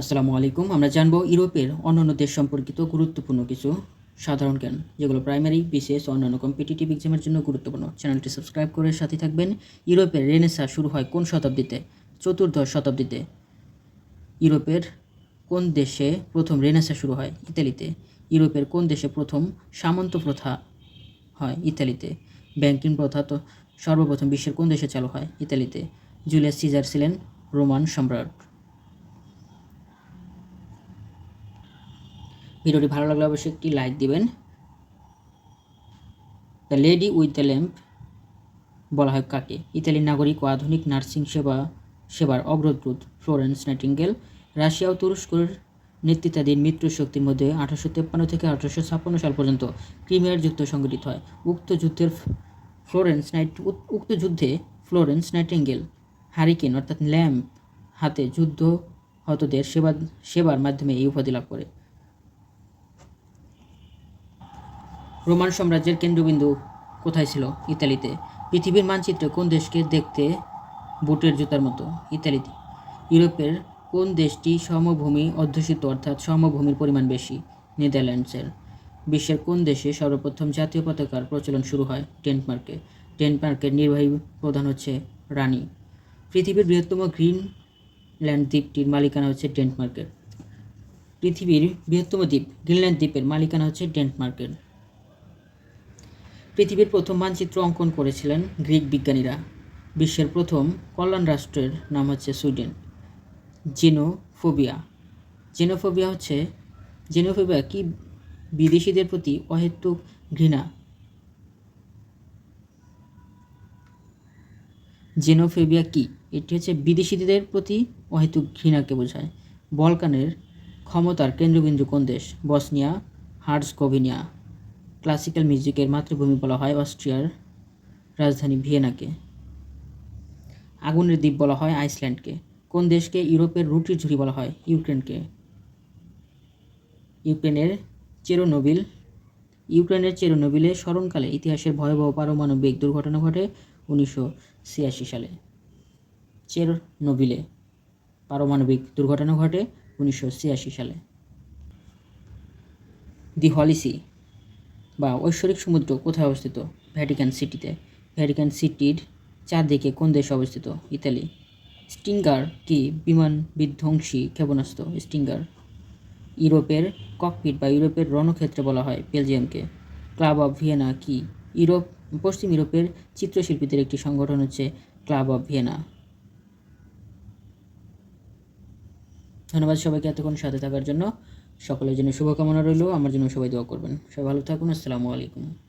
আসসালামু আলাইকুম। আমরা জানব ইউরোপের অন্যান্য দেশ সম্পর্কিত গুরুত্বপূর্ণ কিছু সাধারণ জ্ঞান, যেগুলো প্রাইমারি বিশেষ অন্যান্য কম্পিটিটিভ এক্সামের জন্য গুরুত্বপূর্ণ। চ্যানেলটি সাবস্ক্রাইব করে সাথে থাকবেন। ইউরোপের রেনেসা শুরু হয় কোন শতাব্দীতে? চতুর্দশ শতাব্দীতে। ইউরোপের কোন দেশে প্রথম রেনেসা শুরু হয়? ইতালিতে। ইউরোপের কোন দেশে প্রথম সামন্ত প্রথা হয়? ইতালিতে। ব্যাংকিং প্রথা তো সর্বপ্রথম বিশ্বের কোন দেশে চালু হয়? ইতালিতে। জুলিয়াস সিজার ছিলেন রোমান সম্রাট। ভিডিওটি ভালো লাগলে অবশ্যই একটি লাইক দিবেন। The lady with the lamp বলা হয় কাকে? ইতালির নাগরিক ও আধুনিক নার্সিং সেবা, সেবার অগ্রদূত ফ্লোরেন্স নাইটিঙ্গেল। রাশিয়া ও তুরস্কের নেতৃত্বাধীন মিত্র শক্তির মধ্যে আঠারোশো তেপ্পান্ন থেকে আঠারোশো ছাপ্পান্ন সাল পর্যন্ত ক্রিমিয়ার যুদ্ধ সংঘটিত হয়। উক্ত যুদ্ধের ফ্লোরেন্স নাইট উক্ত যুদ্ধে ফ্লোরেন্স নাইটিঙ্গেল, হারিকেন অর্থাৎ ল্যাম্প হাতে যুদ্ধ হতদের সেবা, সেবার মাধ্যমে এই উপাধি লাভ করে। রোমান সাম্রাজ্যের কেন্দ্রবিন্দু কোথায় ছিল? ইতালিতে। পৃথিবীর মানচিত্রে কোন দেশকে দেখতে বুটের জুতার মতো? ইতালিতে। ইউরোপের কোন দেশটি সমভূমি অধ্যুষিত, অর্থাৎ সমভূমির পরিমাণ বেশি? নেদারল্যান্ডসের। বিশ্বের কোন দেশে সর্বপ্রথম জাতীয় পতাকার প্রচলন শুরু হয়? ডেনমার্কে। ডেনমার্কের নির্বাহী প্রধান হচ্ছে রানী। পৃথিবীর বৃহত্তম গ্রিনল্যান্ড দ্বীপটির মালিকানা হচ্ছে ডেনমার্কের। পৃথিবীর বৃহত্তম দ্বীপ গ্রিনল্যান্ড দ্বীপের মালিকানা হচ্ছে ডেনমার্কের। পৃথিবীর প্রথম মানচিত্র অঙ্কন করেছিলেন গ্রিক বিজ্ঞানীরা। বিশ্বের প্রথম কল্যাণ রাষ্ট্রের নাম হচ্ছে সুইডেন। জেনোফোবিয়া। জেনোফোবিয়া হচ্ছে, জেনোফোবিয়া কি বিদেশিদের প্রতি অহেতুক ঘৃণা? জেনোফোবিয়া কি? এটি হচ্ছে বিদেশিদের প্রতি অহেতুক ঘৃণাকে বোঝায়। বলকানের ক্ষমতার কেন্দ্রবিন্দু কোন দেশ? বসনিয়া হার্জকোভিনিয়া ক্লাসিক্যাল মিউজিকের মাতৃভূমি বলা হয় অস্ট্রিয়ার রাজধানী ভিয়েনাকে। আগুনের দ্বীপ বলা হয় আইসল্যান্ডকে। কোন দেশকে? ইউরোপের রুটির ঝুড়ি বলা হয় ইউক্রেনকে। ইউক্রেনের চেরোনোবিল ইউক্রেনের চেরোনোবিলে স্মরণকালে ইতিহাসের ভয়াবহ পারমাণবিক দুর্ঘটনা ঘটে উনিশশো ছিয়াশি সালে। চেরনোবিলে পারমাণবিক দুর্ঘটনা ঘটে উনিশশো ছিয়াশি সালে। দি হলিসি বা ঐশ্বরিক সমুদ্র কোথায় অবস্থিত? ভ্যাটিকান সিটিতে ভ্যাটিকান সিটির চারদিকে কোন দেশে অবস্থিত? ইতালি। স্টিঙ্গার কি বিমান বিধ্বংসী ক্ষেপণাস্ত্র? স্টিঙ্গার ইউরোপের ককপিট বা ইউরোপের রণক্ষেত্রে বলা হয় বেলজিয়ামকে ক্লাব অফ ভিয়েনা কি? ইউরোপ, পশ্চিম ইউরোপের চিত্রশিল্পীদের একটি সংগঠন হচ্ছে ক্লাব অফ ভিয়েনা ধন্যবাদ সবাইকে এতক্ষণ সাথে থাকার জন্য। সকলের জন্য শুভকামনা রইল। আমার জন্য সবাই দোয়া করবেন। সবাই ভালো থাকুন। আসসালামু আলাইকুম।